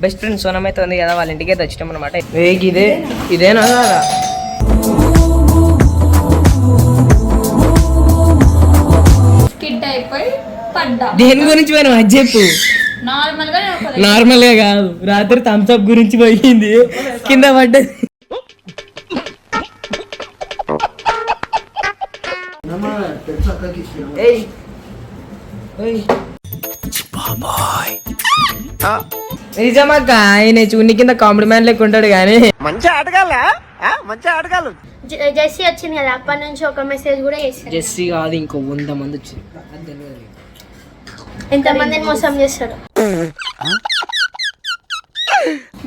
Best friend Sonam అయితే ఉంది కదా వాళ్ళ ఇంటికి అయితే వచ్చినాం అనమాట ఇదే ఇదేనా? కాదా? దేని గురించి పోయినా అది చెప్పు. నార్మల్గా కాదు. రాత్రి థమ్స్అప్ గురించి పోయింది. కింద పడ్డది. ఏయ్. ఏయ్. నిజమక్క ఆయన చూని కింద కామెడీ మ్యాన్ లెక్క ఉంటాడు కానీ జ- జెస్సీ వచ్చింది కదా అప్పటి నుంచి ఒక మెసేజ్ కూడా చేశారు జెస్సీ కాదు ఇంకో వంద మంది వచ్చింది. ఎంతమందిని మోసం చేస్తాడు?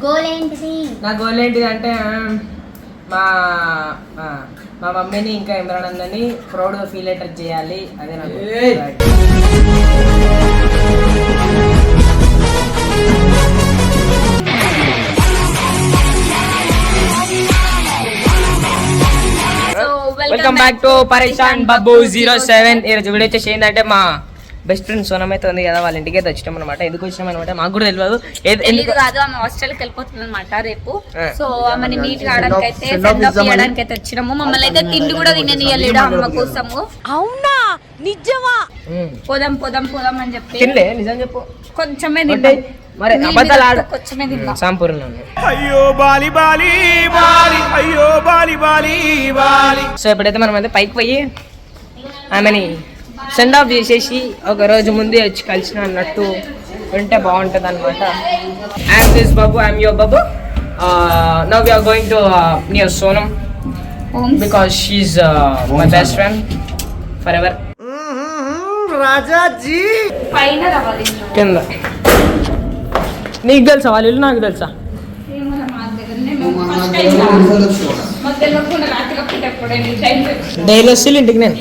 గోల్ ఏంటిది? నా గోల్ ఏంటిదంటే ఆ, మా మా మమ్మీని ఇంకా ఇమ్రాన్ అన్నని ప్రౌడ్గా ఫీల్ అయ్యేటట్టు చేయాలి. అదే నాకు welcome back to Pareshan Babu zero seven ఈరోజు వీడియో వచ్చేసి ఏంటంటే మా బెస్ట్ ఫ్రెండ్ సోనం అయితే ఉంది కదా వాళ్ళ ఇంటికి అయితే వచ్చినాం అనమాట ఎందుకు వచ్చినాం అనమాట మాకు కూడా తెలియదు ఎందుకు కాదు ఆమె హాస్టల్కి వెళ్ళిపోతుంది అనమాట రేపు. సో ఆమెని మీట్ కావడానికి అయితే సెండ్ ఆఫ్ ఇవ్వడానికి అయితే వచ్చినాము. మమ్మల్ని అయితే తిండి కూడా తిననీయలేడు అమ్మ కోసము. ఉమ్. పోదాం పోదాం పోదాం అని చెప్పి. తినలే నిజం చెప్పు. కొంచెమే అంటే తింటాం మరి అబద్ధాలు ఆడ సాంపూర్ణ అయ్యో బాలి బాలి బాలి అయ్యో బాలి బాలి బాలి. సో ఇప్పుడైతే మనం అయితే పైకి పోయి ఆమెని సెండ్ ఆఫ్ చేసేసి ఒక రోజు ముందే వచ్చి కలిసిన అన్నట్టు వింటే బాగుంటుంది అనమాట I'm this Babu I'm your Babu now we're going to near Sonam because she's my best friend for ever Rajaji. పైన. కింద. నీకు తెలుసా? వాళ్ళు నాకు తెలుసా? డైలీ వస్తే ఇంటికి నేను.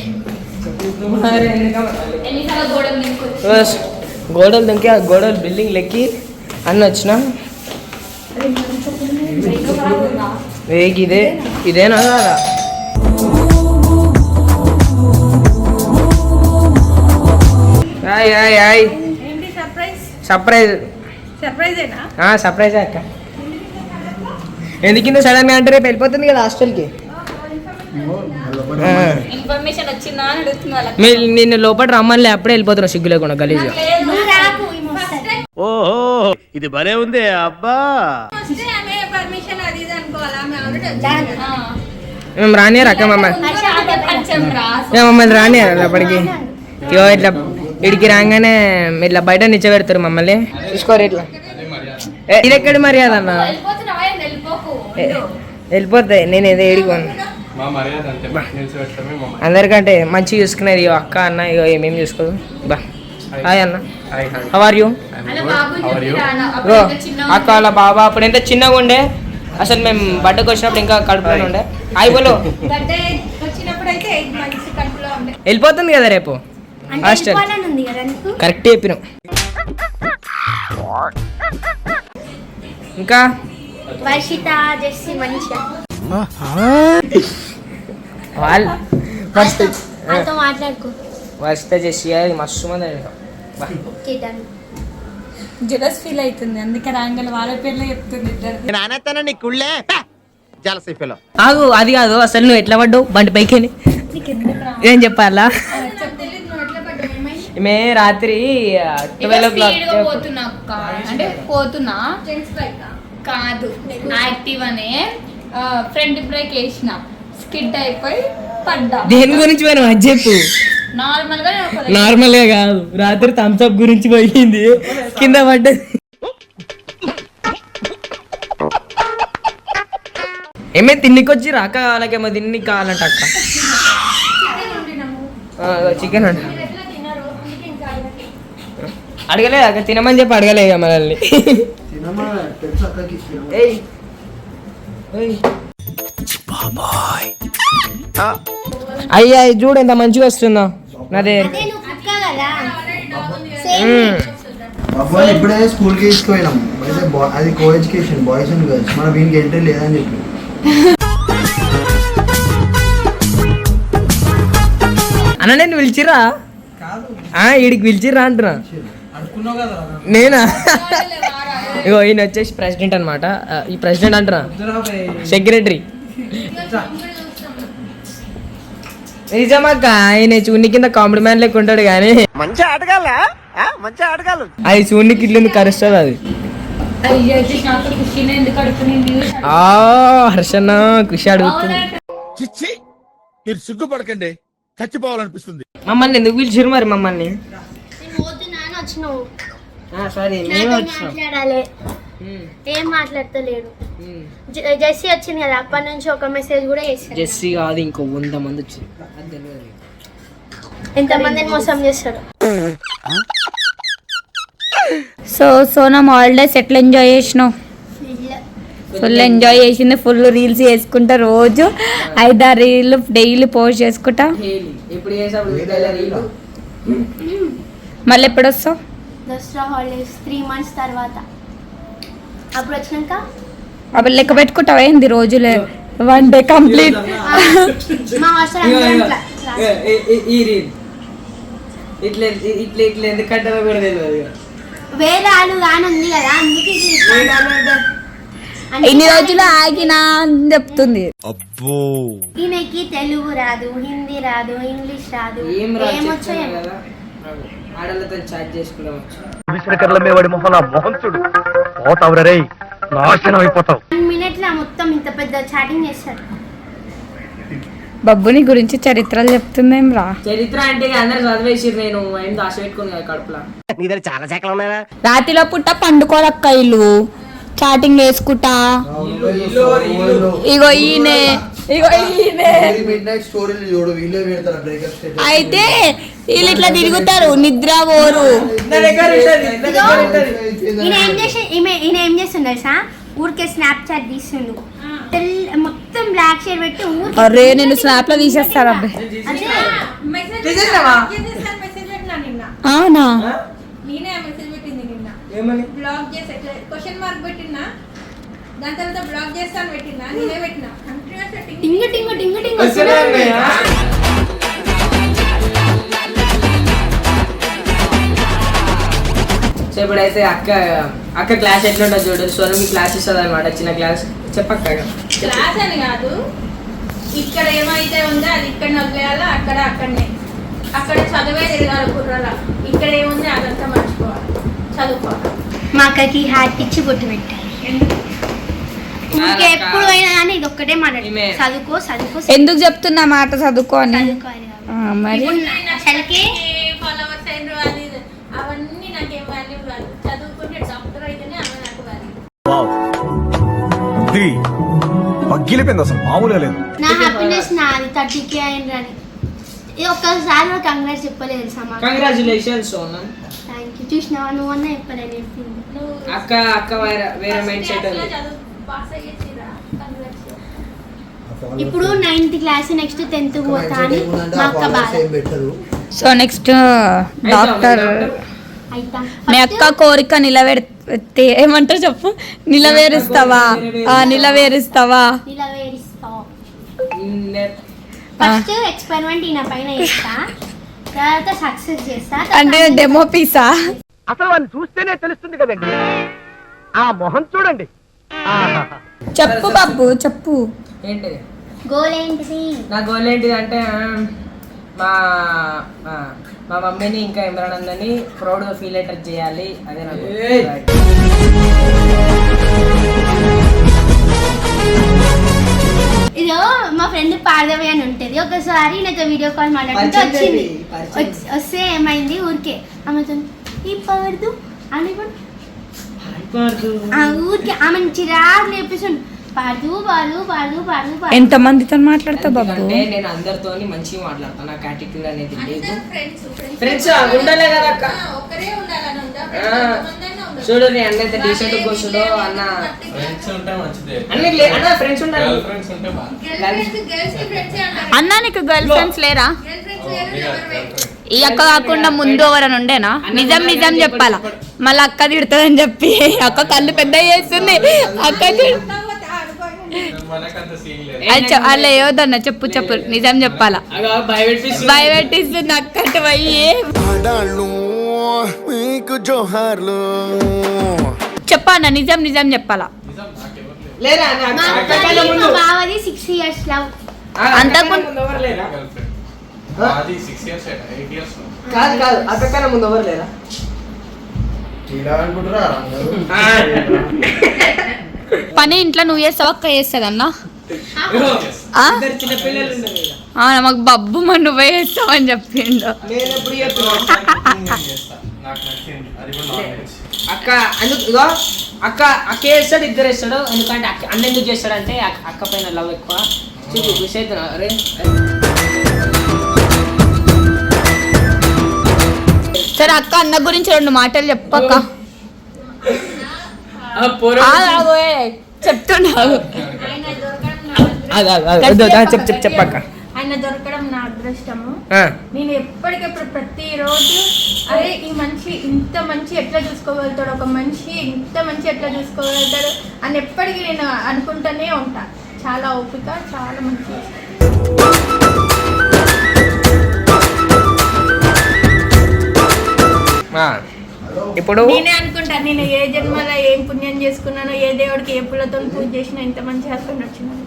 గోడలు దుంకి ఆ గోడలు బిల్డింగ్ లెక్కి అన్నీ వచ్చిన. వేగి ఇదే? ఇదేనా? సర్ప్రైజ్ సర్ప్రైజేనా సర్ప్రైజ్ అక్క. ఎందుకింద సడన్గా అంటే రేపు వెళ్ళిపోతుంది కదా హాస్టల్కి ఇన్ఫర్మేషన్ వచ్చిందా అని అడుగుతుంది వాళ్ళకి. మీరు నిన్ను లోపల రమ్మని అప్పుడే వెళ్ళిపోతున్నావు సిగ్గు లేకుండా వస్తది. ఓహో ఇది భలే ఉంది అబ్బా. మేము రానియరు అక్క మమ్మల్ని మమ్మల్ని రానియరు అప్పటికి? ఇగో ఇట్లా ఇడికి రాగానే ఇట్లా బయట నిచ్చబెడతారు మమ్మల్ని. చూసుకోరు ఇట్లా ఏ, ఇది ఎక్కడి మర్యాద అన్న? వెళ్ళిపోతాయి నేను ఏదో ఏడికోను అందరికంటే మంచిగా చూసుకునేది ఇగో అక్క అన్న ఇగో ఏమేమి చూసుకోదు. బా. హాయ్ అన్న. హౌ ఆర్ యూ అలా బాబు చెప్పిరానా ఇగో అప్పుడు ఎంత చిన్నగా అక్క వాళ్ళ బాబా అప్పుడు ఎంత చిన్నగా ఉండే? అసలు మేము బట్టకు వచ్చినప్పుడు ఇంకా కడుపులో ఉండే. హాయ్ బోలో. వెళ్ళిపోతుంది కదా రేపు? హాస్టల్. కరెక్ట్ చెప్పినావు. ఇంకా? వర్షిత జెస్సీ మంచిగా. వాళ్ళు మస్తు మాట్లాడుకో. మంది జెలస్ ఫీల్ అవుతుంది. అందుకే రాంగల్ వాళ్ళ పేర్లే చెప్తుంది ఇద్దరు. నీ కుళ్ళే? జలసైపోలో ఆగు అది కాదు. అసలు నువ్వు ఎట్లా పడ్డావు? బండి పైకి ఏం చెప్పాలా? మే రాత్రి ట్వెల్వ్ ఓ క్లాక్ పోతున్నా అక్క. అంటే పోతున్నా. కాదు. యాక్టివ్ అనే ఫ్రంట్ బ్రేక్ వేసిన స్కిడ్ అయిపోయి పడ్డా. దేని గురించి పోయినా అది చెప్పు. నార్మల్గా నేను ఒక నార్మల్గా కాదు. రాత్రి థమ్స్అప్ గురించి పోయింది. కింద పడ్డది. ఏమే తిన్నికి వచ్చి రాక వాళ్ళకేమో తిన్ని కావాలంట అక్క చికెన్ అంట అడగలే అక్క తినమని చెప్పి అడగలే ఇక మనల్ని. ఏయ్. ఏయ్. అయ్యా చూడు ఎంత మంచిగా వస్తుందో. నాదే. అబ్బాయి ఇప్పుడే స్కూల్కి తీసుకుపోయినాం. అయితే అది co education boys and girls. మన వీనికి ఎంట్రీ లేదని చెప్పి. అన్న నేను పిలిచిరా ఆ ఈడికి పిలిచిరా అంటున్నా. నేనా? ఇగో ఈయన వచ్చేసి ప్రెసిడెంట్ అనమాట ఈ ప్రెసిడెంట్ అంటారా సెక్రటరీ. నిజమక్క ఆయన చూని కింద కామెడీ మ్యాన్ లెక్క ఉంటాడు కానీ మంచి ఆటగాళ్ళ? మంచి ఆటగాళ్ళు. అది చూనికి ఇల్లు కరుస్తుంది అది? హర్షన్న కృషి అడుగుతుంది. మీరు సిగ్గుపడకండి. చచ్చిపోవాలనిపిస్తుంది. మమ్మల్ని ఎందుకు పిలిచిరు మరి మమ్మల్ని? సారీ నాతో మాట్లాడాలి. ఏం మాట్లాడతలేడు. జ- జెస్సీ వచ్చింది కదా అప్పటి నుంచి ఒక మెసేజ్ కూడా చేశాడు జెస్సీ కాదు ఇంకో వంద మంది వచ్చింది అది తెలియదు ఎంతమందిని మోసం చేస్తాడు? సో సోనం హాలిడేస్ ఎట్లా ఎంజాయ్ చేసినావు? ఫుల్ ఎంజాయ్ చేసింది ఫుల్ రీల్స్ చేసుకుంటా రోజు. ఐదారు రీల్ డైలీ పోస్ట్ చేసుకుంటా. మళ్ళీ ఎప్పుడు వస్తావు దసరా హాలిడేస్ త్రీ మంత్స్ తర్వాత. అప్పుడు వచ్చినాక? అప్పుడు లెక్క పెట్టుకుంటావా ఏంది రోజులే? వన్ డే కంప్లీట్ ఇట్లా ఇట్లా ఇట్లా ఎందుకు కట్టారో కూడా తెలియదు ఇక. వేరే ఆలు కానీ ఉంది కదా. అందుకే ఇన్ని రోజులు ఆగినా అని చెప్తుంది. అబ్బో. ఈయనకి తెలుగు రాదు హిందీ రాదు ఇంగ్లీష్ రాదు. ఏం ఏమొచ్చో ఆడలతో చాట్ నాశనం అయిపోతావు. మొత్తం ఇంత పెద్ద చాటింగ్ బబ్బుని గురించి చరిత్రలు చెప్తుందేం రా చరిత్ర అంటే అందరు నేను ఏం దాచి పెట్టుకుని కదా కడుపులో. రాత్రిలో పుట్ట పండుకోరక్క ఇల్లు. చాటింగ్ వేసుకుంటా ఇగో ఈయనే. ఇగో ఈయనే. అయితే వీళ్ళు ఇట్లా తిరుగుతారు నిద్ర పోరు. ఈయన ఏం చేసి ఈమె ఈయన ఏం చేస్తుండే తెలుసా? ఊరికే స్నాప్ చాట్ తీస్తుండు మొత్తం బ్లాక్ షేడ్ పెట్టి ఊరికే అరే నేను స్నాప్లో తీసేస్తాను అబ్బాయి? అవునా నేనే ఆ మెసేజ్ పెట్టింది నిన్న ఏమని? బ్లాక్ చేసి. క్వశ్చన్ మార్క్ పెట్టినా దాని తర్వాత బ్లాక్ చేస్తాను పెట్టినా నేనే పెట్టినా. కంటిన్యూస్ టింగ్ టింగ్ టింగ్ టింగ్? సో ఇప్పుడైతే అక్క అక్క క్లాస్ ఎట్లుంటుంది చూడు. సోను మీ క్లాస్ ఇస్తుంది అనమాట చిన్న క్లాస్ చెప్పక్క. క్లాస్ అని కాదు. ఇక్కడ ఏమైతే ఉందో అది ఇక్కడ వదిలేయాలా అక్కడ అక్కడనే. అక్కడ చదివే తిరగాలి కుర్రలా ఇక్కడ ఏముంది అదంతా మర్చిపోవాలి. మా అక్కకి హ్యాట్ ఇచ్చి బొట్టు ఊరికే ఎప్పుడు అయినా కానీ ఇది ఒక్కటే మాట్లాడు ఈమె. చదువుకో చదువుకో ఎందుకు చెప్తున్నా మాట చదువుకో అని? మరి? ఇప్పుడు అసలుకి ఫాలోవర్స్ అయిన అది ఇది. అవన్నీ నాకేం వాల్యూ కాదు. చదువుకుంటే డాక్టర్ అయితేనే అవి నాకు వాల్యూ ఇది పగ్గిలిపోయింది అసలు. మామూలుగా లేదు. నా హ్యాపీనెస్ నాది. థర్టీ కే అయిందని ఇది ఒక్కసారి కంగ్రాట్స్ చెప్పలేదు సమా కంగ్రాచులేషన్స్ సోనం. చూసినావా నువ్వు అన్న చెప్పింది నువ్వు అక్క అక్క వేరే వేరే మైండ్ సెట్ ఉంది ఇప్పుడు నైన్త్ క్లాస్ నెక్స్ట్ టెన్త్ పోతా అని మా అక్క బాధ. So next doctor. అయితా. మీ అక్క కోరిక నిలబెడితే ఏమంటారు చెప్పు? నిలవేరుస్తావా? ఆ, నిలవేరుస్తావా? ఫస్ట్ ఎక్స్పెరిమెంట్ ఈయన పైన చేస్తా. తర్వాత సక్సెస్ చేస్తా అంటే డెమో పీసా అసలు వాళ్ళని చూస్తేనే తెలుస్తుంది కదండి. ఆ మొహం చూడండి. చెప్పు బాబు చెప్పు. ఏంటి? గోల్ ఏంటిది? నా గోల్ ఏంటిది అంటే మా మా మమ్మీని ఇంకా ఇమ్రాన్ అందరినీ ప్రౌడ్గా ఫీల్ అయ్యేటట్టు చేయాలి. అదే నాకు ఇదో మా ఫ్రెండ్ పార్దవి అని ఉంటుంది. ఒకసారి నాతో వీడియో కాల్ మాట్లాడుతుంటే వచ్చింది. వస్తే ఏమైంది ఊరికే. ఆమెతో ఈ పాడదు అని ఊరికే ఆమెను చిరాకు లేపేసాడు ఎంత మందితో మాట్లాడతావు బాబు? నేను అందరితో మంచిగా నాకు యాటిట్యూడ్ అనేది లేదు. ఫ్రెండ్స్ ఉండాలే కదా అక్క. చూడు నీ అన్న అయితే కూర్చుడు అన్న. అన్ని లే- అన్న ఫ్రెండ్స్ ఉండాలి. గర్ల్ ఫ్రెండ్స్ గర్ల్స్ ఫ్రెండ్సే అంటారు అన్నా నీకు గర్ల్ ఫ్రెండ్స్ లేరా? గర్ల్ ఫ్రెండ్స్ లేరు ఎవరు వేరు. ఈ అక్క కాకుండా ముందు ఎవరైనా ఉండేనా? నిజం నిజం చెప్పాలా? మళ్ళీ అక్క తిడుతుందని చెప్పి అక్క కళ్ళు పెద్ద చేస్తుంది. అక్కకి అలా ఏదన్నా చెప్పు చెప్పు. నిజం చెప్పాలా? భయపెట్టిస్తుంది అక్కటి పోయి. చెప్పానా? నిజం నిజం చెప్పాలా? లేదా సిక్స్ ఇయర్స్ లవ్ కాదు కాదు ముందు ఎవరు లేరా. పని ఇంట్లో నువ్వు చేస్తావు అక్క చేస్తుందన్నా? మాకు బబ్బు మరి నువ్వే చేస్తావని చెప్పిండు. అక్క అందుకు అక్క అక్క వేస్తాడు ఇద్దరు వేస్తాడు ఎందుకంటే అక్క అన్న ఎందుకు చేస్తాడంటే అక్క- అక్క పైన లవ్ ఎక్కువ. చూపు విషయం అరే సరే అక్క అన్న గురించి రెండు మాటలు చెప్పక్క చెప్తున్నావు. చెప్పు చెప్పు చెప్పక్క. ఆయన దొరకడం నా అదృష్టము. నేను ఎప్పటికెప్పుడు ప్రతిరోజు అరే ఈ మనిషి ఇంత మంచి ఎట్లా చూసుకోగలుగుతాడు? ఒక మనిషి ఇంత మంచి ఎట్లా చూసుకోగలుగుతాడు? అని ఎప్పటికీ నేను అనుకుంటూనే ఉంటా. చాలా ఓపిక చాలా మంచి. ఇప్పుడు నేనే అనుకుంటా నేను ఏ జన్మలో ఏం పుణ్యం చేసుకున్నానో ఏ దేవుడికి ఏ పుల్లతో పూజ చేసినా ఇంత మంచి హస్బెండ్ వచ్చిందని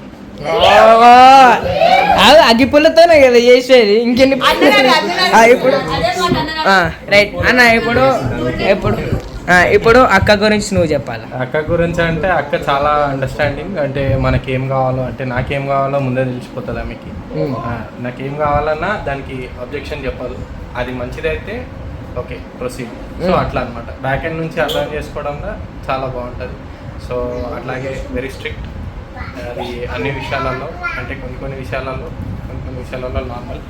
అగ్గిపుల్లతోనే కదా చేసేది. ఇంకెన్ని ఇప్పుడు. రైట్. అన్న ఇప్పుడు ఇప్పుడు. ఆ, ఇప్పుడు అక్క గురించి నువ్వు చెప్పాలి? అక్క గురించి అంటే అక్క చాలా అండర్స్టాండింగ్ అంటే మనకేం కావాలో అంటే నాకేం కావాలో ముందే తెలిసిపోతుంది ఆమెకి. నాకేం కావాలన్నా దానికి అబ్జెక్షన్ చెప్పదు. అది మంచిదైతే ఓకే ప్రొసీడ్ సో Hmm. అట్లా అనమాట బ్యాక్ ఎండ్ నుంచి అర్థం చేసుకోవడంలో చాలా బాగుంటుంది. సో అట్లాగే వెరీ స్ట్రిక్ట్ అది అన్ని విషయాలలో అంటే కొన్ని కొన్ని విషయాలలో కొన్ని కొన్ని విషయాలలో నార్మల్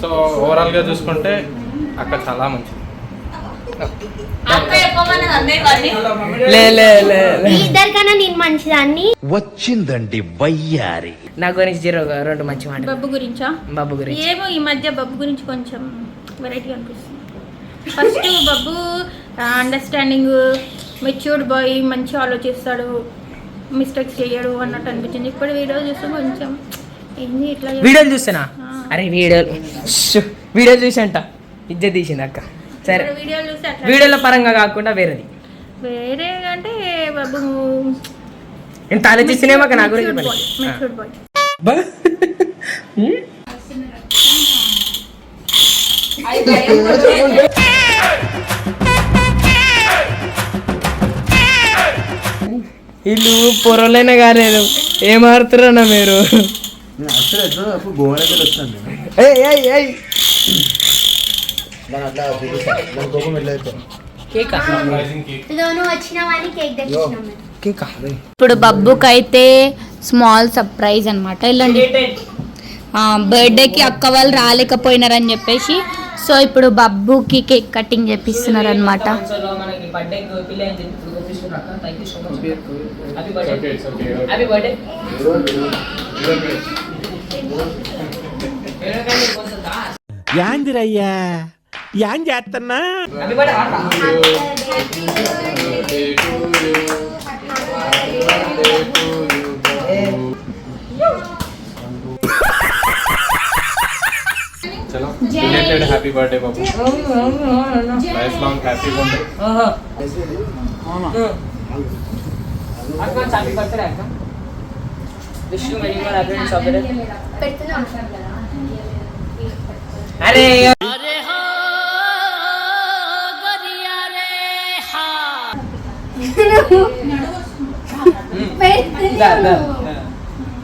సో ఓవరాల్గా చూసుకుంటే అక్క చాలా మంచిది. ఇద్దరికన్నా నేను మంచిదాన్ని. వచ్చిందండి వయ్యారి. నా గురించి జీరో రెండు మంచి మాట బబ్బు గురించా? బాబు గురించి. ఏమో ఈ మధ్య బబ్బు గురించి కొంచెం వెరైటీ అనిపిస్తుంది. First Babbu understanding matured boy మంచి ఆలోచిస్తాడు మిస్టేక్స్ చేయడు అన్నట్టు అనిపించింది. ఇప్పుడు వీడియో చూస్తే కొంచెం ఏంది ఇట్లా? వీడియోలు చూస్తున్నా అరే వీడియోలు. ష్, వీడియోలు చూసంట. ఇజ్జ తీసింది అక్క. సరే. వీడియోలు పరంగా కాకుండా వేరేది. వేరే అంటే బాబు ఎంత ఆలోచిస్తున్నామో నా గురించి? వీళ్ళు పొరలైనా కాలేదు ఏం ఆడుతున్నా మీరు? నేను అసలు అట్లా కోపం కేకా కేక్ తెచ్చినాం మేము కేకా ఇప్పుడు బబ్బుకి అయితే స్మాల్ సర్ప్రైజ్ అనమాట వెళ్ళండి బర్త్డేకి అక్క వాళ్ళు రాలేకపోయినారని చెప్పేసి సో ఇప్పుడు బబ్బుకి కేక్ కటింగ్ చేపిస్తున్నారు అనమాట యాందిరయ్యా యాం చేస్తున్నా? Related happy birthday Babu life long happy birthday అక్క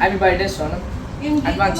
హ్యాపీ బర్త్డే సోనం. అడ్వాన్స్